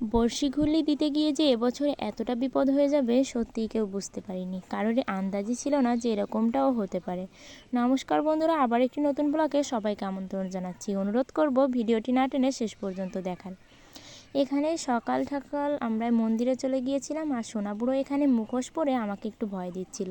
বড়শি ঘুরলি দিতে গিয়ে যে এবছর এতটা বিপদ হয়ে যাবে, সত্যিই কেউ বুঝতে পারিনি। কারোরই আন্দাজই ছিল না যে এরকমটাও হতে পারে। নমস্কার বন্ধুরা, আবার একটি নতুন ব্লগে সবাইকে আমন্ত্রণ জানাচ্ছি। অনুরোধ করব ভিডিওটি না টেনে শেষ পর্যন্ত দেখার। এখানে সকাল সকাল আমরা মন্দিরে চলে গিয়েছিলাম আর সোনাবুড়ো এখানে মুখোশ পরে আমাকে একটু ভয় দিচ্ছিল।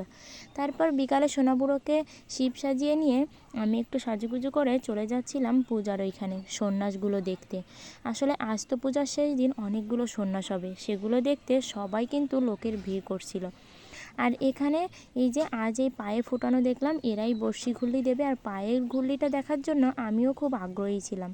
তারপর বিকালে সোনাবুড়োকে শিব সাজিয়ে নিয়ে আমি একটু সাজুগুজু করে চলে যাচ্ছিলাম পূজার ওইখানে সন্ন্যাসগুলো দেখতে। আসলে আজ তো পূজার শেষ দিন, অনেকগুলো সন্ন্যাস হবে। সেগুলো দেখতে সবাই কিন্তু লোকের ভিড় করছিল। আর এখানে এই যে আজ এই পায়ে ফোটানো দেখলাম, এরাই বর্ষি ঘুরলি দেবে। আর পায়ের ঘুরলিটা দেখার জন্য আমিও খুব আগ্রহী ছিলাম।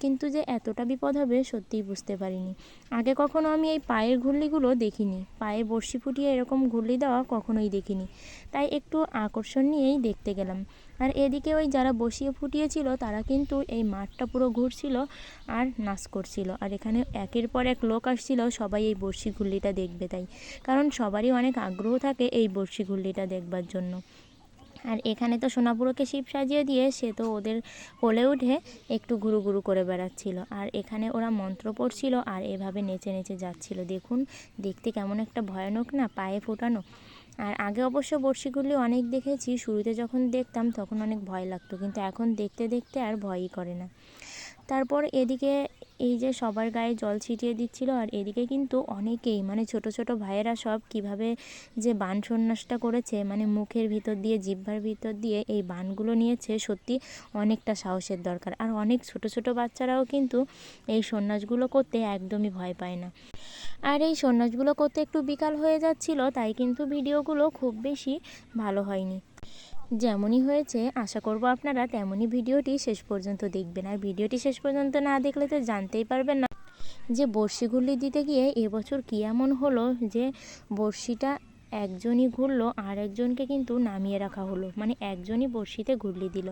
কিন্তু যে এতটা বিপদ হবে সত্যিই বুঝতে পারিনি। আগে কখনো আমি এই পায়ের ঘুরলিগুলো দেখিনি। পায়ে বর্ষি ফুটিয়ে এরকম ঘুরলি দেওয়া কখনোই দেখিনি। তাই একটু আকর্ষণ নিয়েই দেখতে গেলাম। আর এদিকে ওই যারা বসিয়ে ফুটিয়েছিল তারা কিন্তু এই মাঠটা পুরো ঘুরছিল আর নাচ করছিল। আর এখানে একের পর এক লোক আসছিল, সবাই এই বড়শি ঘুরলিটা দেখবে তাই। কারণ সবারই অনেক আগ্রহ থাকে এই বড়শি ঘুরলিটা দেখবার জন্য। আর এখানে তো সোনাপুরোকে শিব সাজিয়ে দিয়ে সে তো ওদের কোলে উঠে একটু ঘুরু ঘুরু করে বেড়াচ্ছিল। আর এখানে ওরা মন্ত্র পড়ছিল আর এভাবে নেচে নেচে যাচ্ছিল। দেখুন, দেখতে কেমন একটা ভয়ানক না, পায়ে ফোটানো। আর আগে অবশ্য বড়শিগুলি অনেক দেখেছি, শুরুতে যখন দেখতাম তখন অনেক ভয় লাগতো, কিন্তু এখন দেখতে দেখতে আর ভয়ই করে না। তারপর এদিকে এই যে সবার গায়ে জল ছিটিয়ে দিচ্ছিল আর এদিকে কিন্তু অনেকেই মানে ছোট ছোট ভাইয়েরা সব কীভাবে যে বান সন্ন্যাসটা করেছে মানে মুখের ভিতর দিয়ে, জিহ্বার ভিতর দিয়ে এই বানগুলো নিয়েছে, সত্যি অনেকটা সাহসের দরকার। আর অনেক ছোট ছোট বাচ্চারাও কিন্তু এই সন্ন্যাসগুলো করতে একদমই ভয় পায় না। আর এই সন্ন্যাসগুলো করতে একটু বিকাল হয়ে যাচ্ছিল, তাই কিন্তু ভিডিওগুলো খুব বেশি ভালো হয়নি। যেমনই হয়েছে, আশা করব আপনারা তেমনই ভিডিওটি শেষ পর্যন্ত দেখবেন। আর ভিডিওটি শেষ পর্যন্ত না দেখলে তো জানতেই পারবেন না যে বড়শিগুলি দিতে গিয়ে এবছর কী এমন হলো যে বড়শিটা একজনই ঘুরলো আর একজনকে কিন্তু নামিয়ে রাখা হলো। মানে একজনই বড়শিতে ঘুরলি দিল।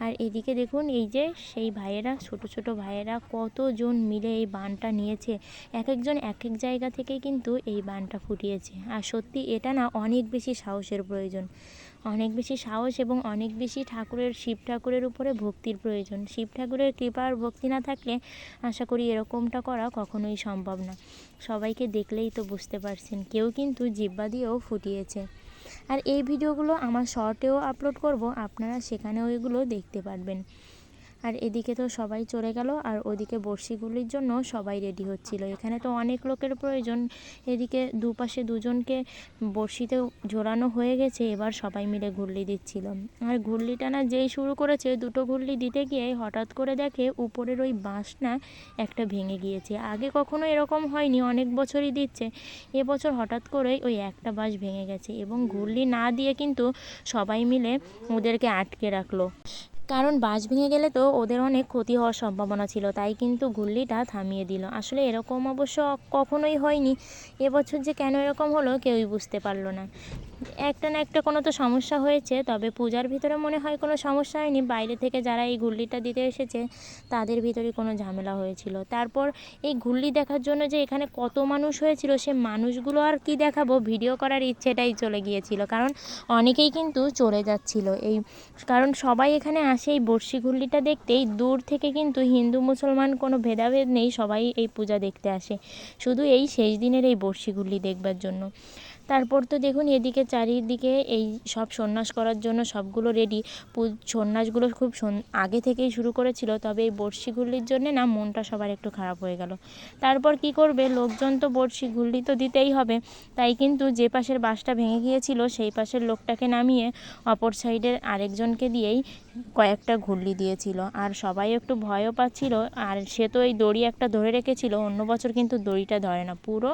আর এদিকে দেখুন, এই যে সেই ভাইয়েরা, ছোট ছোট ভাইয়েরা কতজন মিলে এই বানটা নিয়েছে। এক একজন এক এক জায়গা থেকে কিন্তু এই বানটা ফুটিয়েছে। আর সত্যি এটা না অনেক বেশি সাহসের প্রয়োজন। অনেক বেশি সাহস এবং অনেক বেশি ঠাকুরের, শিব ঠাকুরের উপরে ভক্তির প্রয়োজন। শিব ঠাকুরের কৃপা আর ভক্তি না থাকলে আশা করি এরকমটা করা কখনোই সম্ভব না। সবাইকে দেখলেই তো বুঝতে পারছেন, কেউ কিন্তু জিব্বা দিয়েও ফুটিয়েছে। আর এই ভিডিওগুলো আমার শর্টেও আপলোড করব, আপনারা সেখানে ওইগুলো দেখতে পারবেন। আর এদিকে তো সবাই চলে গেল আর ওদিকে বড়শিগুলির জন্য সবাই রেডি হচ্ছিল। এখানে তো অনেক লোকের প্রয়োজন। এদিকে দুপাশে দুজনকে বড়শিতে ঝোলানো হয়ে গেছে, এবার সবাই মিলে ঘুরলি দিচ্ছিল। আর ঘুরলি টানা যেই শুরু করেছে, দুটো ঘুরলি দিতে গিয়ে হঠাৎ করে দেখে উপরের ওই বাঁশটা একটা ভেঙে গিয়েছে। আগে কখনো এরকম হয়নি, অনেক বছরই দিচ্ছে। এবছর হঠাৎ করেই ওই একটা বাঁশ ভেঙে গেছে এবং ঘুরলি না দিয়ে কিন্তু সবাই মিলে ওদেরকে আটকে রাখল। কারণ বাস ভেঙে গেলে তো ওদের অনেক ক্ষতি হওয়ার সম্ভাবনা ছিল, তাই কিন্তু ঘুল্লিটা থামিয়ে দিল। আসলে এরকম অবশ্য কখনোই হয়নি। এবছর যে কেন এরকম হলো কেউই বুঝতে পারল না। একটা না একটা কোনো তো সমস্যা হয়েছে, তবে পূজার ভিতরে মনে হয় কোনো সমস্যা হয়নি। বাইরে থেকে যারা এই ঘুল্লিটা দিতে এসেছে, তাদের ভিতরে কোনো ঝামেলা হয়েছিল। তারপর এই ঘুল্লি দেখার জন্য যে এখানে কত মানুষ হয়েছিল, সে মানুষগুলো আর কি দেখাবো? ভিডিও করার ইচ্ছেটাই চলে গিয়েছিল। কারণ অনেকেই কিন্তু চলে যাচ্ছিল। এই কারণ সবাই এখানে আসে এই বর্ষি ঘুল্লিটা দেখতেই। দূর থেকে কিন্তু হিন্দু, মুসলমান কোনো ভেদাভেদ নেই, সবাই এই পূজা দেখতে আসে। শুধু এই শেষ দিনের এই বর্ষি ঘুল্লি দেখবার জন্য। তারপর তো দেখুন এদিকে চারিদিকে এই সব সন্ন্যাস করার জন্য সবগুলো রেডি সন্ন্যাসগুলো খুব আগে থেকেই শুরু করেছিল, তবে এই বড়শি ঘুরলির জন্যে না মনটা সবার একটু খারাপ হয়ে গেল। তারপর কি করবে? লোকজন তো বড়শি ঘুরলি তো দিতেই হবে। তাই কিন্তু যে পাশের বাসটা ভেঙে গিয়েছিল, সেই পাশের লোকটাকে নামিয়ে অপর সাইডের আরেকজনকে দিয়েই কয়েকটা ঘুরলি দিয়েছিল। আর সবাই একটু ভয়ও পাচ্ছিল। আর সে তো এই দড়ি একটা ধরে রেখেছিল, অন্য বছর কিন্তু দড়িটা ধরে না। পুরো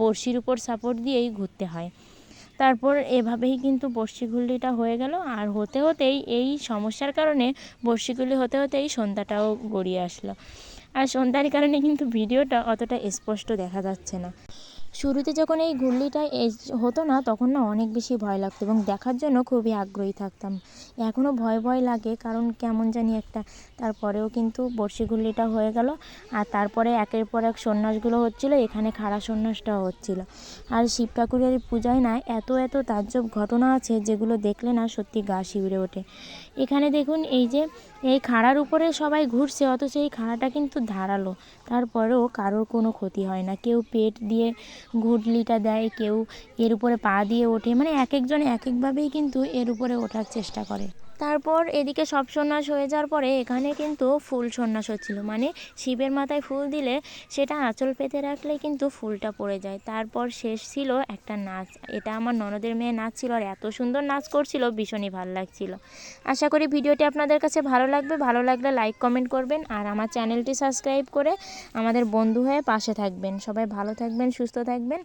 বড়শির উপর সাপোর্ট দিয়েই ঘুরতে হয় তারপর এভাবেই কিন্তু বর্ষিগুলিটা হয়ে গেল। আর হতে হতেই এই সমস্যার কারণে বর্ষিগুলি হতে হতেই সন্ধ্যাটাও গড়িয়ে আসলো। আর সন্ধ্যার কারণে কিন্তু ভিডিওটা অতটা স্পষ্ট দেখা যাচ্ছে না। শুরুতে যখন এই ঘুরলিটা এস- হতো না, তখন না অনেক বেশি ভয় লাগতো এবং দেখার জন্য খুবই আগ্রহী থাকতাম। এখনও ভয় ভয় লাগে, কারণ কেমন জানি একটা, তারপরেও কিন্তু বড়শি ঘুরলিটা হয়ে গেল, আর তারপরে একের পর এক সন্ন্যাসগুলো হচ্ছিল, এখানে খাড়া সন্ন্যাসটাও হচ্ছিল। আর শিব ঠাকুরের পূজায় না এত এত তাজ্জব ঘটনা আছে, যেগুলো দেখলে না সত্যি গা শিউরে ওঠে। এখানে দেখুন, এই যে, এই খাড়ার উপরে সবাই ঘুরছে, অথচ এই খাড়াটা কিন্তু ধারালো। তারপরেও কারোর কোনো ক্ষতি হয় না। কেউ পেট দিয়ে ঘুটলিটা দেয় কেউ, এর উপরে পা দিয়ে ওঠে মানে এক একজন এক একভাবেই কিন্তু এর উপরে ওঠার চেষ্টা করে। তারপর এদিকে সব সন্ন্যাস হয়ে যাওয়ার পরে এখানে কিন্তু ফুল সন্ন্যাস হচ্ছিল। মানে শিবের মাথায় ফুল দিলে সেটা আঁচল পেতে রাখলে কিন্তু ফুলটা পড়ে যায়। তারপর শেষ ছিল একটা নাচ। এটা আমার ননদের মেয়ে নাচ ছিল আর এত সুন্দর নাচ করছিল, ভীষণই ভালো লাগছিল। আশা করি ভিডিওটি আপনাদের কাছে ভালো লাগবে। ভালো লাগলে লাইক, কমেন্ট করবেন আর আমার চ্যানেলটি সাবস্ক্রাইব করে আমাদের বন্ধু হয়ে পাশে থাকবেন। সবাই ভালো থাকবেন, সুস্থ থাকবেন।